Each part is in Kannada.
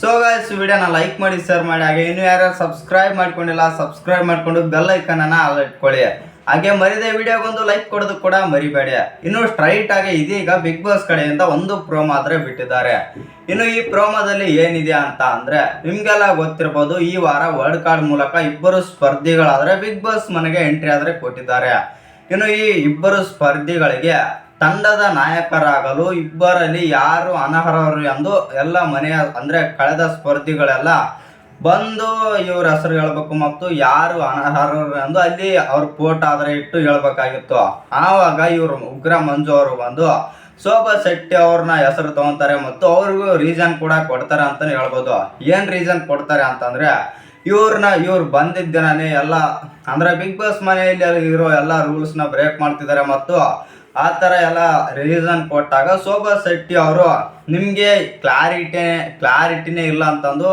ಸೊ ಗಾಯ್ಸ್ ವಿಡಿಯೋನ ಲೈಕ್ ಮಾಡಿ ಶೇರ್ ಮಾಡಿ, ಹಾಗೆ ಇನ್ನು ಯಾರು ಸಬ್ಸ್ಕ್ರೈಬ್ ಮಾಡ್ಕೊಂಡಿಲ್ಲ ಸಬ್ಸ್ಕ್ರೈಬ್ ಮಾಡ್ಕೊಂಡು ಬೆಲ್ ಆಲ್ ಇಟ್ಕೊಳ್ಳಿ. ಹಾಗೆ ಮರಿದೆ ವಿಡಿಯೋಗೊಂದು ಲೈಕ್ ಕೊಡೋದು ಕೂಡ ಮರಿಬೇಡಿ. ಇನ್ನು ಸ್ಟ್ರೈಟ್ ಆಗಿ ಇದೀಗ ಬಿಗ್ ಬಾಸ್ ಕಡೆಯಿಂದ ಒಂದು ಪ್ರೋಮೋ ಆದ್ರೆ ಬಿಟ್ಟಿದ್ದಾರೆ. ಇನ್ನು ಈ ಪ್ರೋಮೋದಲ್ಲಿ ಏನಿದೆ ಅಂತ ಅಂದ್ರೆ, ನಿಮ್ಗೆಲ್ಲ ಗೊತ್ತಿರ್ಬೋದು, ಈ ವಾರ ವರ್ಲ್ಡ್ ಕಾರ್ಡ್ ಮೂಲಕ ಇಬ್ಬರು ಸ್ಪರ್ಧಿಗಳಾದ್ರೆ ಬಿಗ್ ಬಾಸ್ ಮನೆಗೆ ಎಂಟ್ರಿ ಆದ್ರೆ ಕೊಟ್ಟಿದ್ದಾರೆ. ಇನ್ನು ಈ ಇಬ್ಬರು ಸ್ಪರ್ಧಿಗಳಿಗೆ ತಂಡದ ನಾಯಕರಾಗಲು ಇಬ್ಬರಲ್ಲಿ ಯಾರು ಅನರ್ಹರು ಎಂದು ಎಲ್ಲ ಮನೆಯ, ಅಂದರೆ ಕಳೆದ ಸ್ಪರ್ಧಿಗಳೆಲ್ಲ ಬಂದು ಇವ್ರ ಹೆಸರು ಹೇಳಬೇಕು ಮತ್ತು ಯಾರು ಅನರ್ಹರು ಎಂದು ಅಲ್ಲಿ ಅವ್ರ ಫೋಟೋ ಆದರೆ ಇಟ್ಟು ಹೇಳಬೇಕಾಗಿತ್ತು. ಆವಾಗ ಇವರು ಉಗ್ರ ಮಂಜು ಅವರು ಬಂದು ಶೋಭಾ ಶೆಟ್ಟಿ ಅವ್ರನ್ನ ಹೆಸರು ತಗೊಂತಾರೆ ಮತ್ತು ಅವ್ರಿಗೂ ರೀಸನ್ ಕೂಡ ಕೊಡ್ತಾರೆ ಅಂತಲೇ ಹೇಳ್ಬೋದು. ಏನು ರೀಸನ್ ಕೊಡ್ತಾರೆ ಅಂತಂದರೆ ಇವ್ರನ್ನ, ಇವ್ರು ಬಂದಿದ್ದಿನೇ ಎಲ್ಲ, ಅಂದರೆ ಬಿಗ್ ಬಾಸ್ ಮನೆಯಲ್ಲಿ ಇರೋ ಎಲ್ಲ ರೂಲ್ಸ್ನ ಬ್ರೇಕ್ ಮಾಡ್ತಿದ್ದಾರೆ ಮತ್ತು ಆ ಥರ ಎಲ್ಲ ರೀಸನ್ ಕೊಟ್ಟಾಗ ಶೋಭಾ ಶೆಟ್ಟಿ ಅವರು ನಿಮಗೆ ಕ್ಲಾರಿಟಿ ಕ್ಲಾರಿಟಿನೇ ಇಲ್ಲ ಅಂತಂದು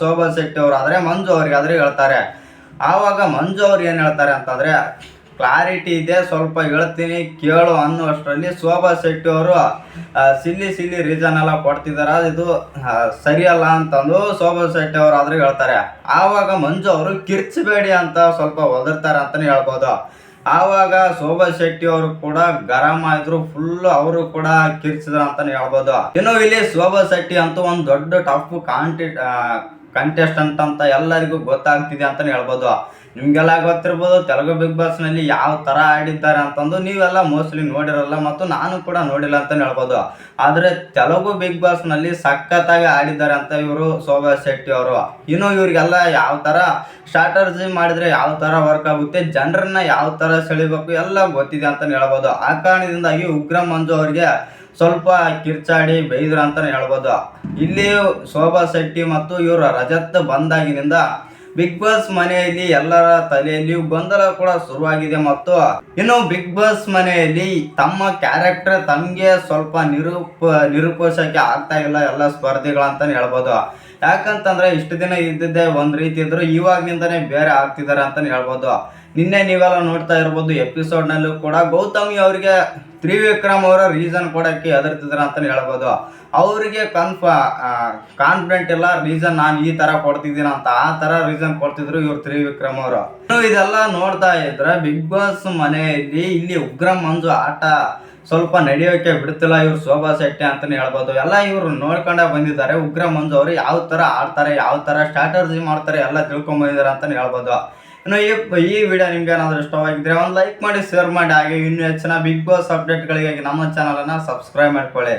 ಶೋಭಾ ಶೆಟ್ಟಿ ಅವರು ಆದರೆ ಮಂಜು ಅವ್ರಿಗಾದ್ರೆ ಹೇಳ್ತಾರೆ. ಆವಾಗ ಮಂಜು ಅವ್ರು ಏನು ಹೇಳ್ತಾರೆ ಅಂತಂದರೆ ಕ್ಲಾರಿಟಿ ಇದೆ, ಸ್ವಲ್ಪ ಹೇಳ್ತೀನಿ, ಕೇಳು ಅನ್ನುವಷ್ಟರಲ್ಲಿ ಶೋಭಾ ಶೆಟ್ಟಿ ಅವರು ಸಿಲ್ಲಿ ಸಿಲ್ಲಿ ರೀಸನ್ ಎಲ್ಲ ಕೊಡ್ತಿದ್ದಾರೆ ಇದು ಸರಿಯಲ್ಲ ಅಂತಂದು ಶೋಭಾ ಶೆಟ್ಟಿ ಅವರು ಆದ್ರೆ ಹೇಳ್ತಾರೆ. ಆವಾಗ ಮಂಜು ಅವರು ಕಿರ್ಚಬೇಡಿ ಅಂತ ಸ್ವಲ್ಪ ಒದರ್ತಾರೆ ಅಂತಲೇ ಹೇಳ್ಬೋದು. ಆವಾಗ ಶೋಭಾ ಶೆಟ್ಟಿ ಅವರು ಕೂಡ ಗರಂ ಆದ್ರು ಫುಲ್ ಅವರು ಕೂಡ ಕಿರ್ಚಿದ್ರು ಅಂತಾನೆ ಹೇಳ್ಬೋದು. ಇನ್ನು ಇಲ್ಲಿ ಶೋಭಾ ಶೆಟ್ಟಿ ಅಂತೂ ಒಂದು ದೊಡ್ಡ ಟಫ್ ಕಾಂಟಿ ಕಂಟೆಸ್ಟೆಂಟ್ ಅಂತ ಎಲ್ಲರಿಗೂ ಗೊತ್ತಾಗ್ತಿದೆ ಅಂತಲೇ ಹೇಳ್ಬೋದು. ನಿಮಗೆಲ್ಲ ಗೊತ್ತಿರ್ಬೋದು, ತೆಲುಗು ಬಿಗ್ ಬಾಸ್ನಲ್ಲಿ ಯಾವ ಥರ ಆಡಿದ್ದಾರೆ ಅಂತಂದು ನೀವೆಲ್ಲ ಮೋಸ್ಟ್ಲಿ ನೋಡಿರಲ್ಲ ಮತ್ತು ನಾನು ಕೂಡ ನೋಡಿಲ್ಲ ಅಂತಲೇ ಹೇಳ್ಬೋದು. ಆದರೆ ತೆಲುಗು ಬಿಗ್ ಬಾಸ್ನಲ್ಲಿ ಸಖತ್ತಾಗಿ ಆಡಿದ್ದಾರೆ ಅಂತ ಇವರು ಶೋಭಾ ಶೆಟ್ಟಿ ಅವರು. ಇನ್ನು ಇವರಿಗೆಲ್ಲ ಯಾವ ಥರ ಸ್ಟ್ರಾಟರ್ಜಿ ಮಾಡಿದರೆ ಯಾವ ಥರ ವರ್ಕ್ ಆಗುತ್ತೆ, ಜನರನ್ನ ಯಾವ ಥರ ಸೆಳಿಬೇಕು ಎಲ್ಲ ಗೊತ್ತಿದೆ ಅಂತಲೇ ಹೇಳ್ಬೋದು. ಆ ಕಾರಣದಿಂದಾಗಿ ಉಗ್ರ ಮಂಜು ಅವರಿಗೆ ಸ್ವಲ್ಪ ಕಿರ್ಚಾಡಿ ಬೈದ್ರು ಅಂತ ಹೇಳ್ಬೋದು. ಇಲ್ಲಿ ಶೋಭಾ ಶೆಟ್ಟಿ ಮತ್ತು ಇವರ ರಜತ್ ಬಂದಾಗಿನಿಂದ ಬಿಗ್ ಬಾಸ್ ಮನೆಯಲ್ಲಿ ಎಲ್ಲರ ತಲೆಯಲ್ಲಿಯೂ ಗೊಂದಲ ಕೂಡ ಶುರುವಾಗಿದೆ ಮತ್ತು ಇನ್ನು ಬಿಗ್ ಬಾಸ್ ಮನೆಯಲ್ಲಿ ತಮ್ಮ ಕ್ಯಾರೆಕ್ಟರ್ ತಮಗೆ ಸ್ವಲ್ಪ ನಿರೂಪ ನಿರೂಪಿಸಕ್ಕೆ ಆಗ್ತಾ ಇಲ್ಲ ಎಲ್ಲ ಸ್ಪರ್ಧಿಗಳಂತಾನೆ ಹೇಳ್ಬೋದು. ಯಾಕಂತಂದ್ರೆ ಇಷ್ಟು ದಿನ ಇದ್ದಿದ್ದೆ ಒಂದ್ ರೀತಿ ಇದ್ರು ಇವಾಗಿನಿಂದನೇ ಬೇರೆ ಆಗ್ತಿದ್ದಾರೆ ಅಂತಾನೆ ಹೇಳ್ಬೋದು. ನಿನ್ನೆ ನೀವೆಲ್ಲ ನೋಡ್ತಾ ಇರ್ಬೋದು ಎಪಿಸೋಡ್ ನಲ್ಲೂ ಕೂಡ ಗೌತಮಿ ಅವರಿಗೆ ತ್ರಿವಿಕ್ರಮ್ ಅವರ ರೀಸನ್ ಕೊಡಕ್ಕೆ ಹೆದರ್ತಿದ್ರ ಅಂತಾನೆ ಹೇಳ್ಬೋದು. ಅವರಿಗೆ ಕನ್ಫ ಕಾನ್ಫಿಡೆಂಟ್ ಇಲ್ಲ ರೀಸನ್ ನಾನು ಈ ತರ ಕೊಡ್ತಿದ್ದೀನಿ ಅಂತ ಆ ತರ ರೀಸನ್ ಕೊಡ್ತಿದ್ರು ಇವ್ರು ತ್ರಿವಿಕ್ರಮ್ ಅವರು. ಇನ್ನು ಇದೆಲ್ಲ ನೋಡ್ತಾ ಇದ್ರೆ ಬಿಗ್ ಬಾಸ್ ಮನೆಯಲ್ಲಿ ಇಲ್ಲಿ ಉಗ್ರ ಮಂಜು ಆಟ ಸ್ವಲ್ಪ ನಡೆಯೋಕೆ ಬಿಡ್ತಿಲ್ಲ ಇವ್ರು ಶೋಭಾ ಶೆಟ್ಟಿ ಅಂತಾನೆ ಹೇಳ್ಬೋದು. ಎಲ್ಲ ಇವ್ರು ನೋಡ್ಕೊಂಡೇ ಬಂದಿದ್ದಾರೆ. ಉಗ್ರ ಮಂಜು ಅವರು ಯಾವ ತರ ಆಡ್ತಾರೆ, ಯಾವ ತರ ಸ್ಟ್ರಾಟರ್ಜಿ ಮಾಡ್ತಾರೆ ಎಲ್ಲ ತಿಳ್ಕೊಂಡ್ ಬಂದಿದ್ದಾರೆ ಅಂತಾನೆ ಹೇಳ್ಬೋದು. ಇನ್ನು ಈ ಈ ವಿಡಿಯೋ ನಿಮ್ಗೆ ಏನಾದರೂ ಇಷ್ಟವಾಗಿದ್ರೆ ಒಂದು ಲೈಕ್ ಮಾಡಿ ಶೇರ್ ಮಾಡಿ, ಹಾಗೆ ಇನ್ನೂ ಹೆಚ್ಚಿನ ಬಿಗ್ ಬಾಸ್ ಅಪ್ಡೇಟ್ಗಳಿಗಾಗಿ ನಮ್ಮ ಚಾನಲನ್ನು ಸಬ್ಸ್ಕ್ರೈಬ್ ಮಾಡ್ಕೊಳ್ಳಿ.